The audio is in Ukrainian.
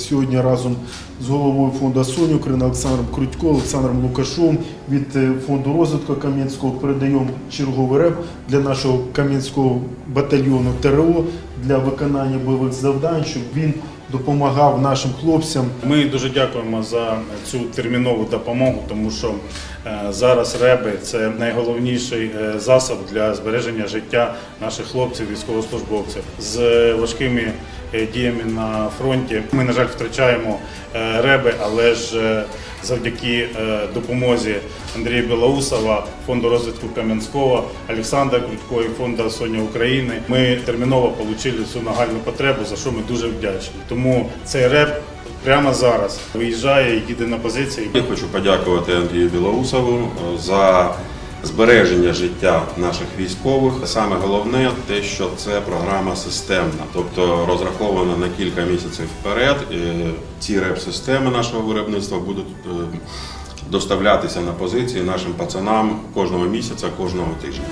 сьогодні разом з головою фонду Сонюкрина Олександром Крутько, Олександром Лукашом від е, фонду розвитку Кам'янського передаємо черговий реп для нашого Кам'янського батальйону ТРО для виконання бойових завдань, щоб він допомагав нашим хлопцям Ми дуже дякуємо за цю термінову допомогу, тому що е, зараз реби це найголовніший засоб для збереження життя наших хлопців, військовослужбовців з важкими е, діями на фронті. Ми, на жаль, втрачаємо е, реби, але ж е, завдяки е, допомозі Андрія Білоусова, фонду розвитку Кам'янського, Олександра Крутко і фонду Соня України. Ми терміново отримали цю нагальну потребу, за що ми дуже вдячні. Тому цей реп прямо зараз виїжджає, і їде на позиції. Я хочу подякувати Андрію Білоусову е, за збереження життя наших військових. Саме головне те, що це програма системна, тобто розрахована на кілька місяців вперед. Ці реп-системи нашого виробництва будуть е, доставлятися на позиції нашим пацанам кожного місяця, кожного тижня.